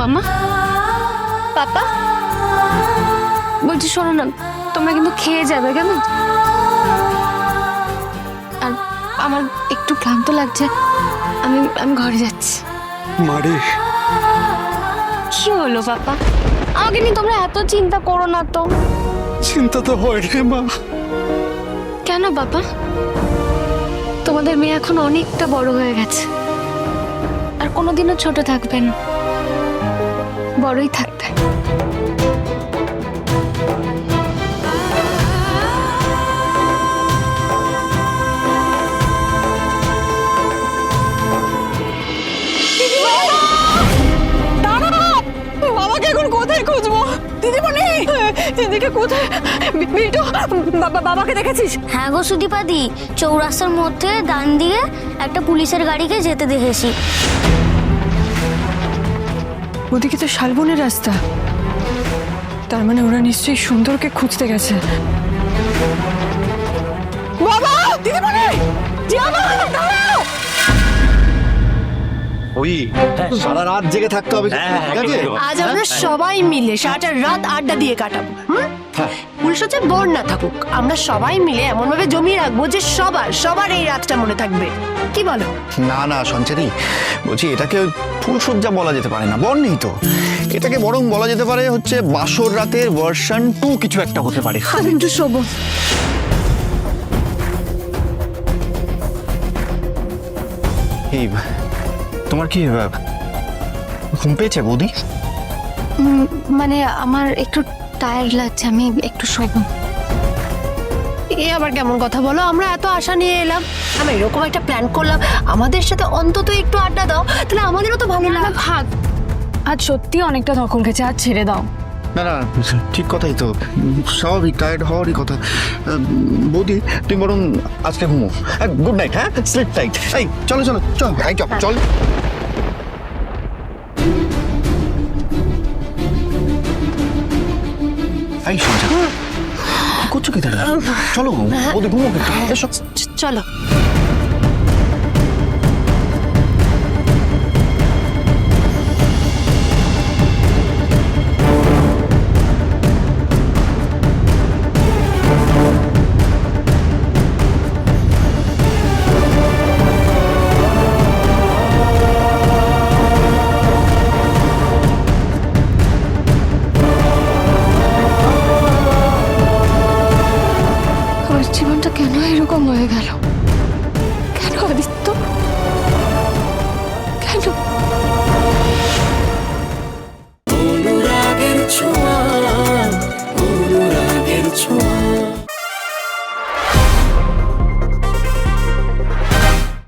মামা? পাপা? বলছি শোনো না তোমরা কিন্তু খেয়ে যাবে কেমন? আর আমার একটু ক্লান্ত লাগছে আমি আমি ঘরে যাচ্ছি। মারে। কি হলো পাপা? আমাকে নিয়ে তোমরা এত চিন্তা করো না তো। চিন্তা তো হয় রে মা। কেন বাবা তোমাদের মেয়ে এখন অনেকটা বড় হয়ে গেছে। আর কোনোদিনও ছোট থাকবে না। বড়ই এখন কোথায় দিদিকে বাবাকে দেখেছিস? হ্যাঁ গো সুদীপাদি চৌরাস্তার মধ্যে ডান দিয়ে একটা পুলিশের গাড়িকে যেতে দেখেছি। ওদিকে তো শালবনের রাস্তা। তার মানে ওরা নিশ্চয়ই সুন্দরকে খুঁজতে গেছে। বাবা দিদিমণি! ওই সারা রাত জেগে থাকতে হবে। আজ আমরা সবাই মিলে সারাটা রাত আড্ডা দিয়ে কাটাবো হুম? পুলিশ হচ্ছে বর না থাকুক আমরা সবাই মিলে এমন ভাবে জমিয়ে রাখব যে সবার সবার এই রাতটা মনে থাকবে। কি বলো? না না সঞ্চারি বলছি এটাকে ফুলসজ্জা বলা যেতে পারে না বর নেই তো। এটাকে বরং বলা যেতে পারে হচ্ছে বাসর রাতের ভার্সন টু কিছু একটা হতে পারে। এই তোমার কি ঘুম পেয়েছে বৌদি? মানে আমার একটু টায়ার্ড লাগছে আমি একটু শোবো। এ আবার কেমন কথা বলো? আমরা এত আশা নিয়ে এলাম। আমরা এরকম একটা প্ল্যান করলাম। আমাদের সাথে অন্তত একটু আড্ডা দাও তাহলে আমাদেরও তো ভালো লাগবে। ভাগ আজ সত্যি অনেকটা ধকল গেছে আজ ছেড়ে দাও। না না ঠিক কথাই তো। স্বাভাবিক টায়ার্ড হওয়ারই কথা। বৌদি তুমি বরং আজকে ঘুমো। গুড নাইট হ্যাঁ? স্লিপ টাইট এই চলো চলো চল এই চল চল। এই সঞ্জয় কি করছ কি তারা চলো ওদের ঘুমো চলো। Pero como regalo, ¿qué algo disto?